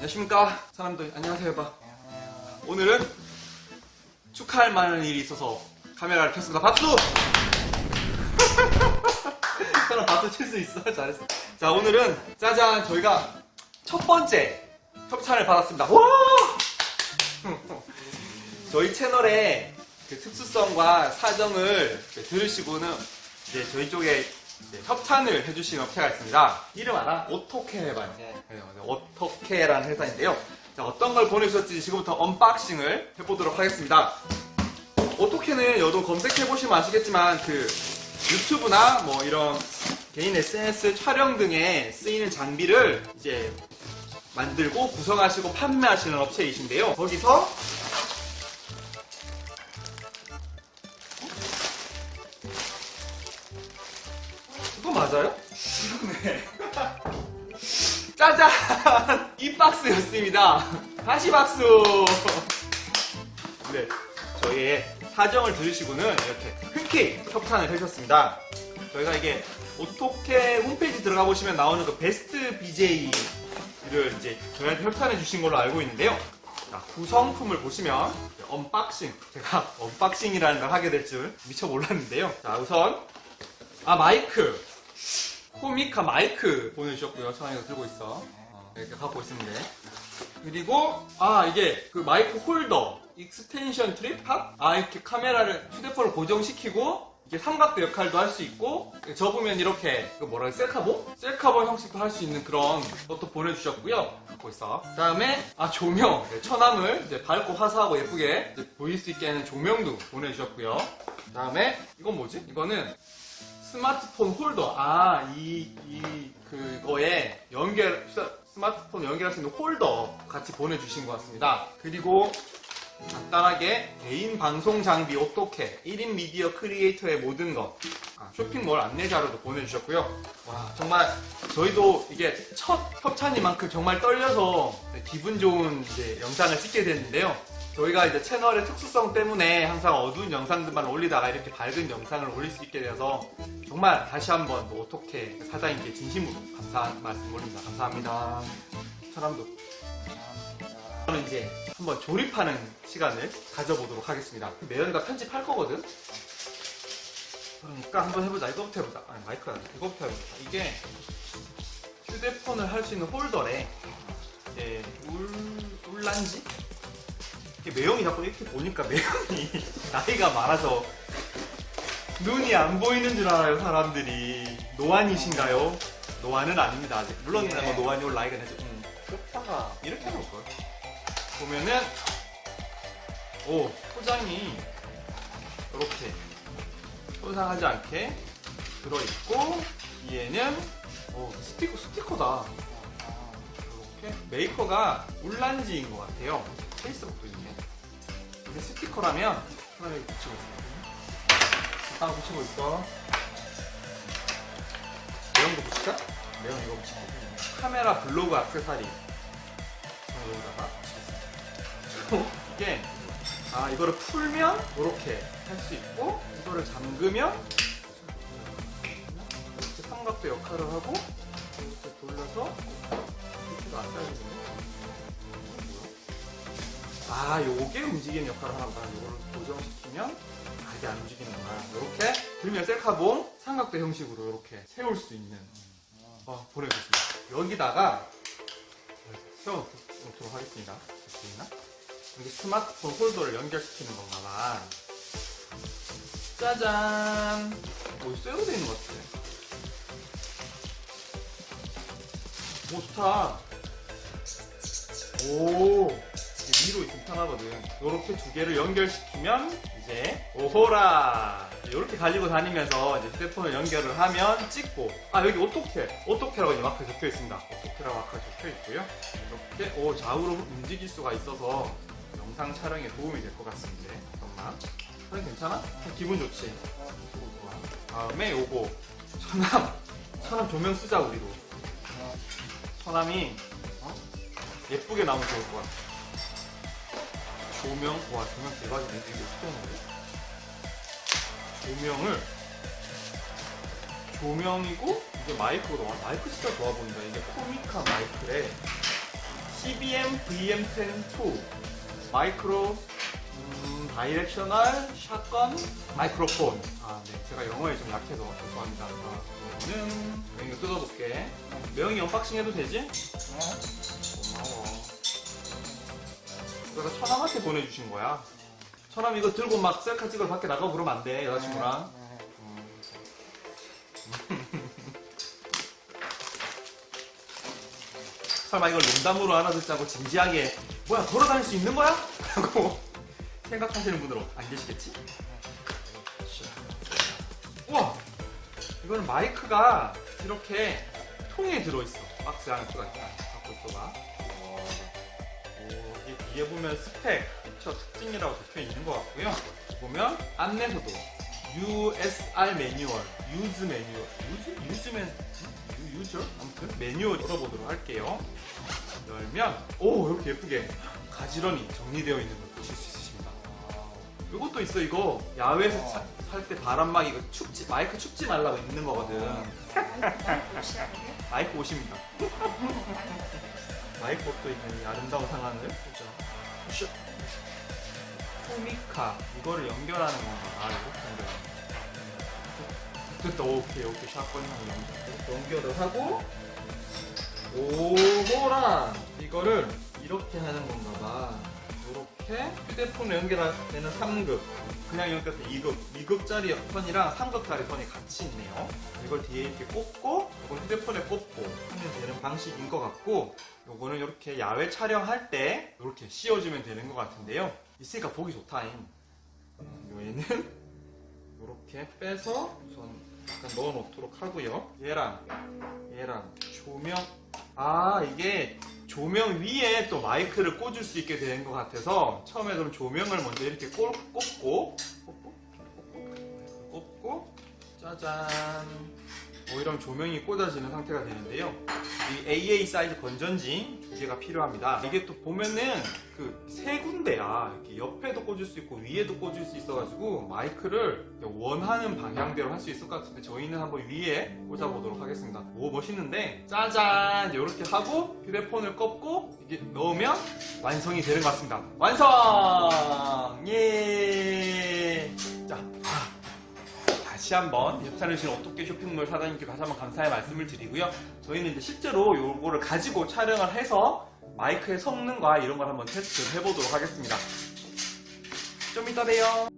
안녕하십니까? 사람들 안녕하세요. 해봐. 오늘은 축하할 만한 일이 있어서 카메라를 켰습니다. 박수! 사람 박수 칠 수 있어. 잘했어. 자 오늘은 짜잔. 저희가 첫 번째 협찬을 받았습니다. 와! 저희 채널의 그 특수성과 사정을 들으시고는 이제 저희 쪽에 이제 협찬을 해주신 업체가 있습니다. 이름 알아? 어떻게 해봐요. 어떻게라는 회사인데요. 자, 어떤 걸 보내주셨지 지금부터 언박싱을 해보도록 하겠습니다. 어떻게는 여도 검색해보시면 아시겠지만 그 유튜브나 뭐 이런 개인 SNS 촬영 등에 쓰이는 장비를 이제 만들고 구성하시고 판매하시는 업체이신데요. 거기서 맞아요? 네. 짜잔! 이 박스였습니다. 다시 박수! 네. 저희의 사정을 들으시고는 이렇게 흔쾌히 협찬을 해주셨습니다. 저희가 이게 어떻게 홈페이지 들어가 보시면 나오는 그 베스트 BJ를 이제 저희한테 협찬해 주신 걸로 알고 있는데요. 자, 구성품을 보시면 언박싱. 제가 언박싱이라는 걸 하게 될 줄 미처 몰랐는데요. 자, 우선 아 마이크 코미카 마이크 보내주셨고요. 천아이가 들고 있어. 어, 이렇게 갖고 있습니다. 그리고 아 이게 그 마이크 홀더 익스텐션 트립 탑아 이렇게 카메라를 휴대폰을 고정시키고 이게 삼각대 역할도 할 수 있고 접으면 이렇게 그 뭐라 해 셀카봉? 셀카봉 형식도 할 수 있는 그런 것도 보내주셨고요. 갖고 있어. 그 다음에 아 조명. 네, 천암을 이제 밝고 화사하고 예쁘게 보일 수 있게 하는 조명도 보내주셨고요. 그 다음에 이건 뭐지? 이거는 스마트폰 홀더. 아, 이, 이, 그거에 연결, 스- 스마트폰 연결할 수 있는 홀더 같이 보내주신 것 같습니다. 그리고 간단하게 개인 방송 장비 어떻게 1인 미디어 크리에이터의 모든 것 아, 쇼핑몰 안내 자료도 보내주셨고요. 와 정말 저희도 이게 첫 협찬이만큼 정말 떨려서 기분 좋은 이제 영상을 찍게 됐는데요. 저희가 이제 채널의 특수성 때문에 항상 어두운 영상들만 올리다가 이렇게 밝은 영상을 올릴 수 있게 되어서 정말 다시 한번 또 어떻게 사장님께 진심으로 감사한 말씀 올립니다. 감사합니다. 사람도 저는 이제 한번 조립하는 시간을 가져보도록 하겠습니다. 매연과 편집할 거거든. 그러니까 한번 해보자. 이거부터 해보자. 아니 마이크가 아니라 이거부터 해보자. 이게 휴대폰을 할 수 있는 홀더래. 이제 울 울란지? 이게 매형이 자꾸 이렇게 보니까 매형이 나이가 많아서 눈이 안 보이는 줄 알아요 사람들이. 노안이신가요? 노안은 아닙니다 아직. 물론 예. 뭐 노안이 올 나이가 되죠. 음. 끝다가 이렇게 해놓을 걸. 보면은 오 포장이 이렇게 손상하지 않게 들어있고 뒤에는 오 스티커 스티커다. 이렇게 메이커가 울란지인 것 같아요. 페이스북도 있네. 이게 스티커라면 하나 여기 붙이고 있어. 하나 붙이고 있어. 매형도 붙일까? 매형 이거 붙이고. 카메라 블로그 액세서리. 저는 여기다가 붙이겠습니다. 이게 아 이거를 풀면 이렇게 할 수 있고 이거를 잠그면 이렇게 삼각대 역할을 하고 이렇게 돌려서 이렇게도 안 잘리네. 아 요게 움직이는 역할을 보다. 이걸 고정시키면 아 이게 안 움직이는구나. 이렇게 들면 셀카봉 삼각대 형식으로 이렇게 세울 수 있는 어, 보내주겠습니다. 여기다가 세워놓도록 하겠습니다. 됐나? 여기 스마트폰 홀더를 연결시키는 건가 봐. 짜잔! 뭐 쇠로 되어 있는 것 같아. 오, 좋다. 오, 있으면 편하거든. 요렇게 두 개를 연결시키면 이제 오호라! 이렇게 가지고 다니면서 이제 휴대폰을 연결을 하면 찍고 아 여기 어떻게 어떻게라고 이 마크 적혀 있습니다. 어떻게라고 마크 적혀 있고요. 이렇게 오 좌우로 움직일 수가 있어서 영상 촬영에 도움이 될 것 같습니다. 잠깐만. 사진 괜찮아? 기분 좋지? 다음에 요거 서남 서남 조명 쓰자 우리도. 서남이 어? 예쁘게 나오면 좋을 것 같아. 조명 와 조명 대박이네 이게 거야? 조명을 조명이고 이게 마이크로 와 마이크 진짜 좋아 보인다 이게 코미카 마이크래 CBM VM10-2 마이크로 음, 다이렉셔널 샷건 마이크로폰. 아, 네. 제가 영어에 좀 약해서 죄송합니다. 아, 이거는 명이 뜯어볼게. 명이 언박싱 해도 되지? 고마워. 이거 천암한테 보내주신 거야. 천암 이거 들고 막 셀카 찍으러 밖에 나가고 그러면 안 돼, 여자친구랑. 설마 이걸 농담으로 알아듣자고 진지하게 뭐야 걸어다닐 수 있는 거야? 하고 생각하시는 분들은 안 계시겠지? 우와 이거는 마이크가 이렇게 통에 들어있어 박스 안에 들어가 있다 갖고 있어봐 오, 이게 뒤에 보면 스펙 피처 특징이라고 적혀 있는 것 같고요. 보면 안내서도 USR 매뉴얼 유즈 매뉴얼. 유즈? 유즈맨 유- 유저? 아무튼 매뉴얼 열어보도록 할게요. 열면 오 이렇게 예쁘게 가지런히 정리되어 있는 걸 보실 수 있으십니다. 이것도 있어 이거. 야외에서 살 때 바람막 이거 춥지 마이크 춥지 말라고 있는 거거든. 마이크 옷입니다 마이크 옷도 있는 이 아름다운 상황을 보죠 슈. 토미카 이거를 연결하는 건가? 아 이렇게 연결하는 됐다 오케이 오케이. 샷건이랑 연결 연결을 하고 오호랑 이거를 이렇게 하는 건가 봐. 이렇게 휴대폰에 연결되는 3급 그냥 연결해서 2급 2급짜리 선이랑 3급짜리 선이 같이 있네요. 이걸 뒤에 이렇게 꽂고 이걸 휴대폰에 꽂고 하면 되는 방식인 것 같고 요거는 이렇게 야외 촬영할 때 이렇게 씌워주면 되는 것 같은데요. 있으니까 보기 좋다잉. 음, 얘는 이렇게 빼서 우선 약간 넣어 놓도록 하고요. 얘랑 얘랑 조명. 아 이게 조명 위에 또 마이크를 꽂을 수 있게 되는 것 같아서 처음에 그럼 조명을 먼저 이렇게 꽂, 꽂고 꽂고 꽂고 짜잔 뭐 이런 조명이 꽂아지는 상태가 되는데요. 이 AA 사이즈 건전지 두 개가 필요합니다. 이게 또 보면은 그 세 군데야. 이렇게 옆에도 꽂을 수 있고 위에도 꽂을 수 있어가지고 마이크를 원하는 방향대로 할 수 있을 것 같은데 저희는 한번 위에 꽂아보도록 하겠습니다. 오 멋있는데? 짜잔! 이렇게 하고 휴대폰을 꺾고 이게 넣으면 완성이 되는 것 같습니다. 완성! 예! 자, 다시 한번 협찬해 주신 어떻게 쇼핑몰 사장님께 다시 한번 감사의 말씀을 드리고요. 저희는 이제 실제로 요거를 가지고 촬영을 해서 마이크의 성능과 이런 걸 한번 테스트를 해보도록 하겠습니다. 좀 이따 봬요.